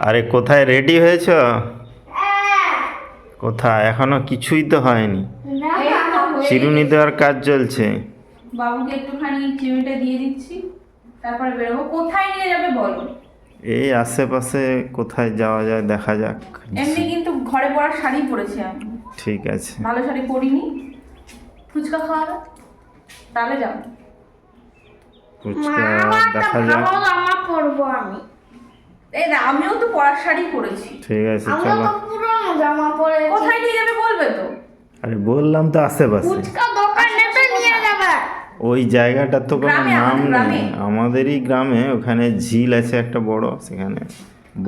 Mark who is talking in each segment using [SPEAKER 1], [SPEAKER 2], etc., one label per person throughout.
[SPEAKER 1] আরে কোথায় রেডি হয়েছ? কোথায়? এখনও কিছুই তো হয়নি।
[SPEAKER 2] হয়ে
[SPEAKER 1] চিরুনি দেওয়ার কাজ চলছে।
[SPEAKER 2] বাবুকে একটুখানি চিমিটা দিয়ে দিচ্ছি তারপরে বেরোবো। কোথায় নিয়ে যাবে বলো?
[SPEAKER 1] এই আশেপাশে কোথায় যাওয়া যায় দেখা যাক।
[SPEAKER 2] এমনি কিন্তু ঘরে পড়ার শাড়ি পরেছি আমি।
[SPEAKER 1] ঠিক আছে।
[SPEAKER 2] ভালো শাড়ি পরিনি। ফুচকা খাওয়াবে তাহলে যাও।
[SPEAKER 1] ফুচকা দেখা যাক।
[SPEAKER 3] জামা পরবো আমি।
[SPEAKER 2] এই না আমিও তো পরার শাড়ি পরেছি।
[SPEAKER 1] ঠিক আছে চলো।
[SPEAKER 3] তো পুরনো জামা পরেছি।
[SPEAKER 2] কোথায় নিয়ে যাবে বলবে তো?
[SPEAKER 1] আরে বললাম তো আশেপাশে।
[SPEAKER 3] ফুচকা দোকানে তো নিয়ে যাবে।
[SPEAKER 1] ওই জায়গাটার তো কোনো নাম নেই। আমাদেরই গ্রামে ওখানে ঝিল আছে একটা বড় সেখানে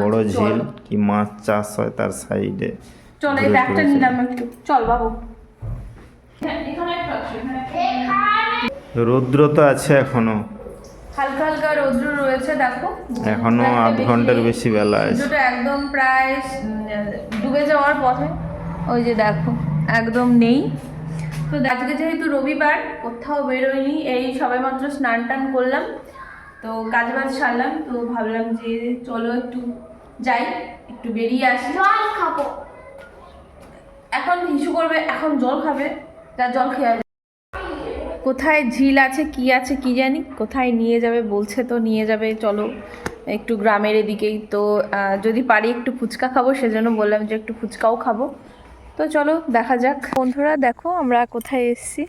[SPEAKER 1] বড়
[SPEAKER 2] আচ্ছা,
[SPEAKER 1] ঝিল। কি মাছ চাষ হয় তার সাইডে।
[SPEAKER 2] চল এই ব্যাগটা নিলাম একটু। চল বাবু।
[SPEAKER 1] রৌদ্র তো আছে এখনও।
[SPEAKER 2] হালকা হালকা রৌদ্র রয়েছে দেখো। এখনও
[SPEAKER 1] আধ
[SPEAKER 2] ঘণ্টার
[SPEAKER 1] বেশি বেলা আছে।
[SPEAKER 2] সূর্যটা একদম প্রায় ডুবে যাওয়ার পথে। ওই যে দেখো একদম নেই। তো আজকে যেহেতু রবিবার কোথাও বেরোয়নি এই সবেমাত্র স্নান টান করলাম। তো কাজ বাজ সারলাম তো ভাবলাম যে চলো একটু যাই একটু বেরিয়ে আসি।
[SPEAKER 3] জল খাব।
[SPEAKER 2] এখন হিসু করবে এখন জল খাবে। তার জল খেয়ে আসবে। কোথায় ঝিল আছে, কি আছে কি জানি? কোথায় নিয়ে যাবে? বলছে তো নিয়ে যাবে, চলো। একটু গ্রামের এদিকেই তো যদি পারি একটু ফুচকা খাব, সেজন্য বললাম যে একটু ফুচকাও খাব। তো চলো, দেখা যাক। বন্ধুরা, দেখো আমরা কোথায় এসেছি।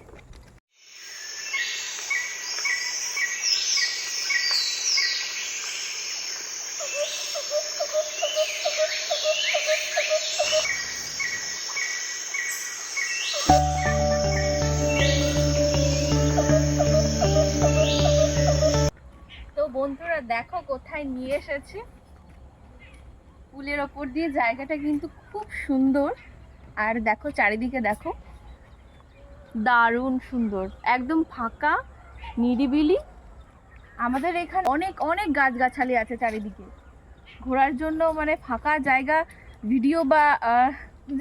[SPEAKER 2] দেখো, কোথায় নিয়ে এসেছি। পুলের ওপর দিয়ে জায়গাটা কিন্তু খুব সুন্দর। আর দেখো, চারিদিকে দেখো, দারুণ সুন্দর। একদম ফাঁকা, নিরিবিলি। আমাদের এখানে অনেক অনেক গাছগাছালি আছে চারিদিকে। ঘোরার জন্য মানে ফাঁকা জায়গা, ভিডিও বা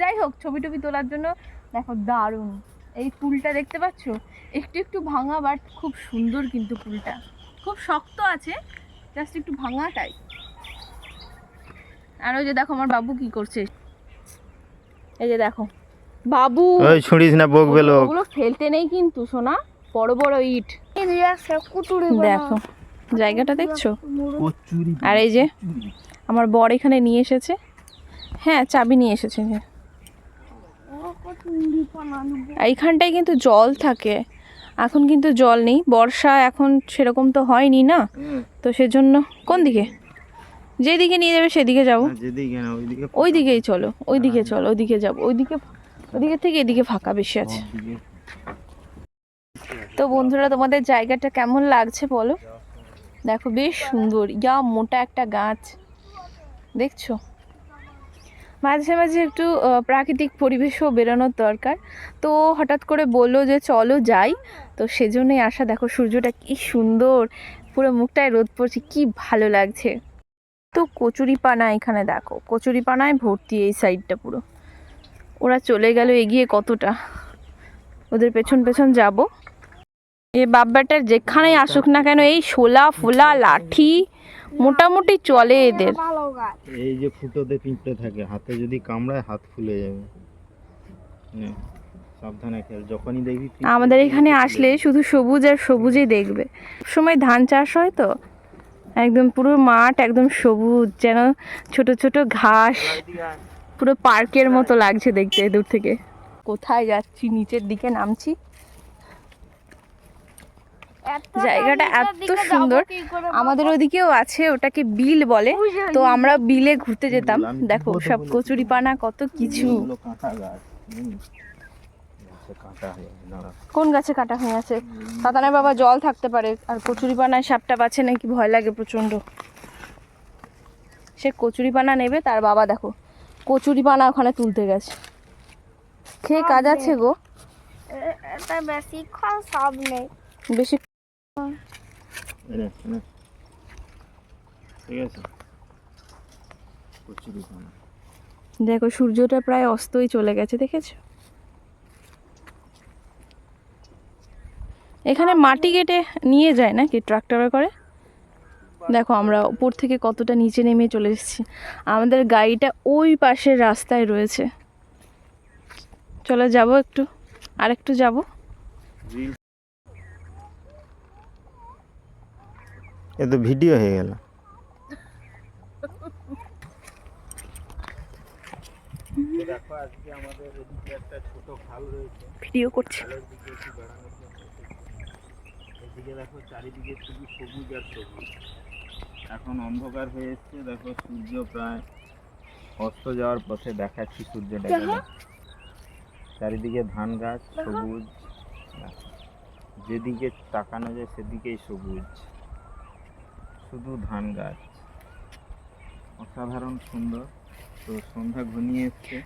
[SPEAKER 2] যাই হোক ছবি টবি তোলার জন্য দেখো, দারুণ। এই পুলটা দেখতে পাচ্ছ? একটু একটু ভাঙা বাট খুব সুন্দর কিন্তু পুলটা। খুব শক্ত আছে জাস্ট একটু ভাঙা তাই আর ওই যে দেখো আমার বাবু কি করছে। এই যে দেখো। বাবু!
[SPEAKER 1] ওই ছুঁড়িস না বকবে লোক।
[SPEAKER 2] ওগুলো ফেলতে নেই কিন্তু সোনা। বড় বড় ইট। দেখো জায়গাটা দেখছ? আর এই যে আমার বর এখানে নিয়ে এসেছে। হ্যাঁ চাবি নিয়ে এসেছে। এইখানটায় কিন্তু জল থাকে। এখন কিন্তু জল নেই। বর্ষা এখন সেরকম তো হয়নি না। তো সেজন্য কোন দিকে? যেদিকে নিয়ে যাবে সেদিকে যাব। ওই দিকেই চলো ওই দিকে চলো ওইদিকে যাব। ওইদিকে ওইদিকে থেকে এদিকে ফাঁকা বেশি আছে। তো বন্ধুরা তোমাদের জায়গাটা কেমন লাগছে বলো? দেখো বেশ সুন্দর। ইয়া মোটা একটা গাছ। দেখছ? মাঝে মাঝে একটু প্রাকৃতিক পরিবেশও বেরোনোর দরকার। তো হঠাৎ করে বলল যে, চলো যাই। তো সেজন্যই আসা, দেখো সূর্যটা কি সুন্দর, পুরো মুখটায় রোদ পড়ছে, কি ভালো লাগছে। তো কচুরি পানা এখানে দেখো কচুরি পানায় ভর্তি এই সাইডটা পুরো। ওরা চলে গেল এগিয়ে কতটা? ওদের পেছন পেছন যাব। এ বাব্বাটার যেখানেই আসুক না কেন, এই শোলা ফোলা লাঠি মোটামুটি চলে এদের।
[SPEAKER 1] এই যে ফুটোতে পিঁপড়ে থাকে হাতে যদি কামড়ায় হাত ফুলে যাবে। সাবধানে খেল যখনই দেখবি
[SPEAKER 2] আমাদের এখানে আসলে শুধু সবুজ আর সবুজই দেখবে। সময় ধান চাষ হয় তো একদম পুরো মাঠ একদম সবুজ যেন ছোট ছোট ঘাস পুরো পার্কের মতো লাগছে দেখতে দূর থেকে। কোথায় যাচ্ছি নিচের দিকে নামছি? জায়গাটা এত সুন্দর। আমাদের ওদিকেও আছে ওটাকে বিল বলে। তো আমরা বিলে ঘুরতে যেতাম। দেখো সব কচুরি পানা কত কিছু।
[SPEAKER 1] হয়ে।
[SPEAKER 2] কোন গাছে কাটা হয়ে আছে? সাতানের বাবা জল থাকতে পারে আর কচুরি পানায় সাপটা বাছে নাকি ভয় লাগে প্রচণ্ড। সে কচুরি পানা নেবে তার বাবা দেখো কচুরি পানা ওখানে তুলতে গেছে। খেয়ে কাজ আছে গো।
[SPEAKER 3] এটা বেশিক্ষণ সব নেই।
[SPEAKER 2] বেশি দেখো সূর্যটা প্রায় অস্তই চলে গেছে দেখেছ? এখানে মাটি কেটে নিয়ে যায় নাকি ট্রাক্টরে করে? দেখো আমরা উপর থেকে কতটা নিচে নেমে চলে এসেছি। আমাদের গাড়িটা ওই পাশের রাস্তায় রয়েছে। চলে যাব একটু। আর একটু যাব
[SPEAKER 1] এ তো ভিডিও হয়ে গেল। দেখো আজকে আমাদের এদিকে একটা ছোট খাল রয়েছে
[SPEAKER 2] ভিডিও করছি।
[SPEAKER 1] এদিকে দেখো চারিদিকে শুধু সবুজ আর সবুজ। এখন অন্ধকার হয়ে এসছে দেখো সূর্য প্রায় অস্ত যাওয়ার পথে দেখাচ্ছি সূর্যটাকে। দেখো। চারিদিকে ধান গাছ সবুজ। যেদিকে তাকানো যায় সেদিকেই সবুজ। শুধু ধান গাছ। অসাধারণ সুন্দর। তো সন্ধ্যা ঘনিয়ে এসছে।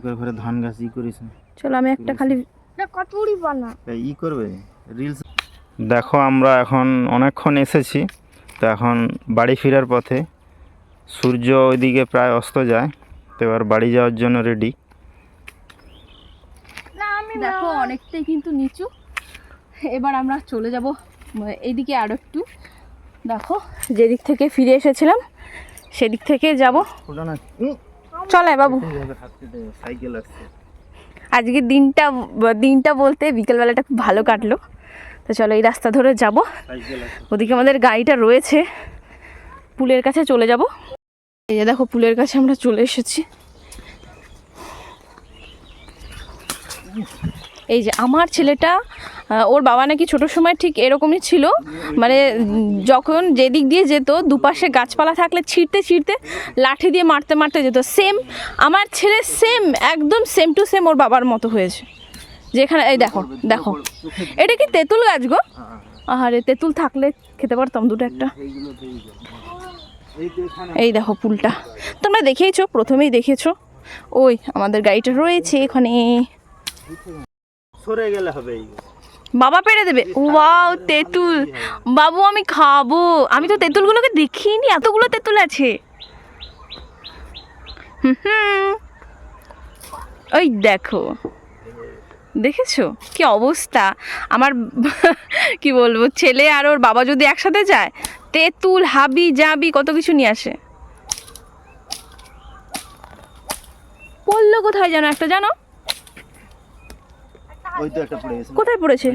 [SPEAKER 1] লোকের ঘরে ধান গাছ ই করিস না
[SPEAKER 2] চলো আমি একটা খালি
[SPEAKER 3] কচুরি বানা।
[SPEAKER 1] ই করবে রিলস দেখো আমরা এখন অনেকক্ষণ এসেছি তো এখন বাড়ি ফেরার পথে। সূর্য ওইদিকে প্রায় অস্ত যায় তো এবার বাড়ি যাওয়ার জন্য রেডি
[SPEAKER 3] না আমি
[SPEAKER 2] দেখো অনেকটাই কিন্তু নিচু। এবার আমরা চলে যাব এইদিকে আরও একটু। দেখো যেদিক থেকে ফিরে এসেছিলাম সেদিক থেকে যাব। চলে বাবু। আজকে দিনটা দিনটা বলতে বিকেলবেলাটা খুব ভালো কাটলো। তো চলো এই রাস্তা ধরে যাব। ওদিকে আমাদের গাড়িটা রয়েছে। পুলের কাছে চলে যাব। এই যে দেখো, পুলের কাছে আমরা চলে এসেছি। এই যে আমার ছেলেটা ওর বাবা নাকি ছোট সময় ঠিক এরকমই ছিল। মানে যখন যেদিক দিয়ে যেত, দুপাশে গাছপালা থাকলে ছিঁড়তে ছিঁড়তে লাঠি দিয়ে মারতে মারতে যেত। সেম আমার ছেলে সেম একদম সেম টু সেম ওর বাবার মতো হয়েছে। যেখানে, এই দেখো দেখো। এটা কি তেঁতুল গাছ গো? আহারে, তেঁতুল থাকলে খেতে পারতাম দুটো একটা।
[SPEAKER 1] এই
[SPEAKER 2] দেখো পুলটা তোমরা দেখেইছো, প্রথমেই দেখেছ। ওই, আমাদের গাড়িটা রয়েছে এখানে।
[SPEAKER 1] সরে গেলে হবে
[SPEAKER 2] বাবা পেরে দেবে। ওয়াও তেঁতুল। বাবু আমি খাব। আমি তো তেঁতুলগুলোকে দেখিনি এতগুলো তেঁতুল আছে। হুম। ওই দেখো। দেখেছ? কি অবস্থা? আমার কি বলব ছেলে আর ওর বাবা যদি একসাথে যায় তেঁতুল হাবি জাবি কত কিছু নিয়ে আসে। পড়ল কোথায় জানো একটা জানো?
[SPEAKER 1] ওই তো একটা পড়ে গেছে।
[SPEAKER 2] কোথায় পড়েছে।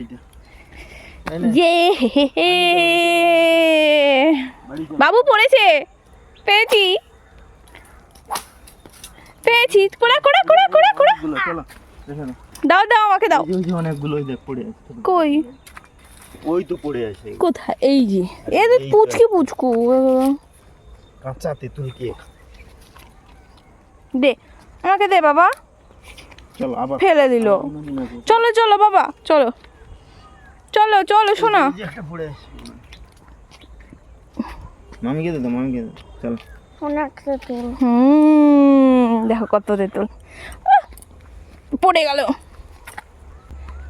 [SPEAKER 2] যে হে হে হে।
[SPEAKER 1] বাড়ি যা।
[SPEAKER 2] বাবু পড়েছে? পেয়েছি। পেয়েছি। কোড়া কোড়া কোড়া কোড়া কোড়া দাও দাও আমাকে দাও।
[SPEAKER 1] ওই যে অনেকগুলো দেখ পড়ে আছে।
[SPEAKER 2] কই?
[SPEAKER 1] ওই তো পড়ে আছে।
[SPEAKER 2] কোথায়? এই যে। এদের
[SPEAKER 1] এই তো।
[SPEAKER 2] পুচকি পুচকু।
[SPEAKER 1] কাঁচা তেঁতুল কে?
[SPEAKER 2] দে আমাকে দে বাবা। ফেলে দিল। চলো চলো বাবা চলো। চলো চলো শোনা।
[SPEAKER 1] দে চলো।
[SPEAKER 2] হুম দেখো কত তেঁতুল। পড়ে গেল।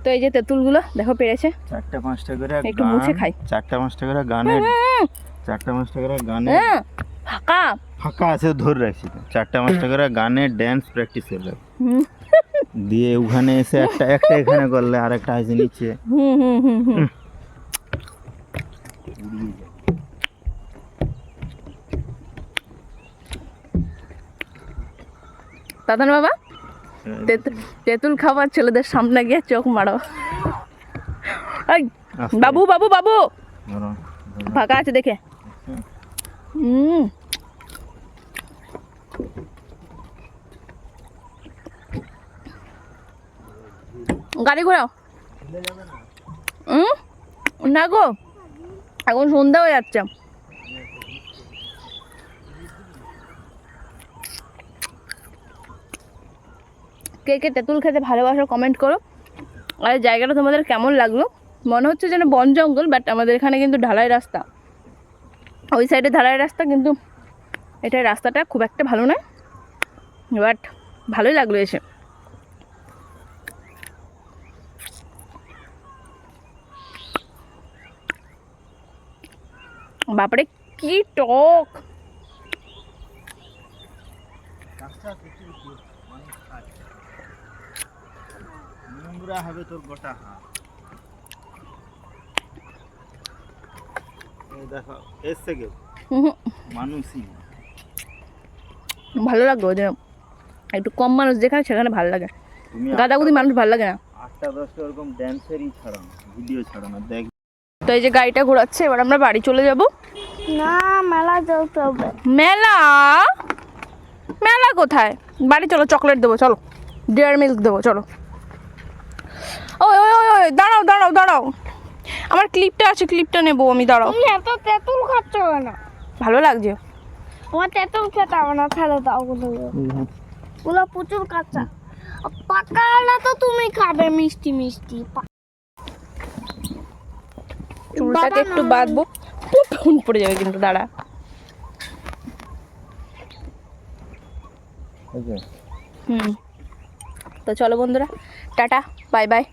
[SPEAKER 2] তো এই যে তেঁতুলগুলো দেখো পেরেছে।
[SPEAKER 1] চারটা পাঁচটা করে
[SPEAKER 2] একটু মুছে খাই।
[SPEAKER 1] চারটা পাঁচটা করে গানের চারটা পাঁচটা করে গানে
[SPEAKER 2] হ্যাঁ ফাঁকা।
[SPEAKER 1] ফাঁকা আছে ধরে রাখছি। চারটা পাঁচটা করে গানের ড্যান্স প্র্যাকটিস করে রাখছি
[SPEAKER 2] হুম।
[SPEAKER 1] দিয়ে ওখানে এসে একটা একটা এখানে করলে আর একটা আছে নিচে
[SPEAKER 2] হুম হুম হুম হুম। দাদান বাবা তেঁতুল খাবার ছেলেদের সামনে গিয়ে চোখ মারো। বাবু বাবু বাবু। ফাঁকা আছে দেখে। হুম। গাড়ি ঘোরাও। না গো, এখন সন্ধ্যা হয়ে যাচ্ছে। কে কে তেঁতুল খেতে ভালোবাসো কমেন্ট করো। আর জায়গাটা তোমাদের কেমন লাগল? মনে হচ্ছে যেন বন জঙ্গল বাট আমাদের এখানে কিন্তু ঢালাই রাস্তা। ওই সাইডে ঢালাই রাস্তা, কিন্তু এটা রাস্তাটা খুব একটা ভালো নয় বাট ভালোই লাগল এসে। বাপরে কি টক।
[SPEAKER 1] কাঁচা কিছু মানুষ খায়। নোংরা হবে তোর গোটা হাত দেখো এসছে কেউ? মানুষই
[SPEAKER 2] ভালো লাগল যে একটু কম মানুষ যেখানে সেখানে ভালো লাগে। গাদাগুদি মানুষ ভালো লাগে না?
[SPEAKER 1] আটটা দশটা ওরকম ড্যান্সেরই ছাড়ানো ভিডিও ছাড়ানো দেখ।
[SPEAKER 2] তো এই যে গাড়িটা ঘোরাচ্ছে এবার আমরা বাড়ি চলে যাব।
[SPEAKER 3] না মেলা যেতে হবে।
[SPEAKER 2] মেলা? মেলা কোথায়? বাড়ি চলো চকলেট দেবো চলো। ডেয়ার মিল্ক দেবো চলো। ওই ওই ওই ওই দাঁড়াও দাঁড়াও দাঁড়াও। আমার ক্লিপটা আছে ক্লিপটা নেব আমি দাঁড়াও।
[SPEAKER 3] তুমি এত তেঁতুল খাচ্ছ না
[SPEAKER 2] ভালো লাগছে।
[SPEAKER 3] আমার তেঁতুল খেতে হবে না ফেলে দাও ওগুলো। ওগুলো প্রচুর কাঁচা। পাকা হলে তো তুমি খাবে মিষ্টি মিষ্টি।
[SPEAKER 2] চুলটাকে একটু
[SPEAKER 3] না।
[SPEAKER 2] বাঁধবো। ফোন পড়ে যাবে কিন্তু দাঁড়া। হুম। তো চলো বন্ধুরা টাটা বাই বাই।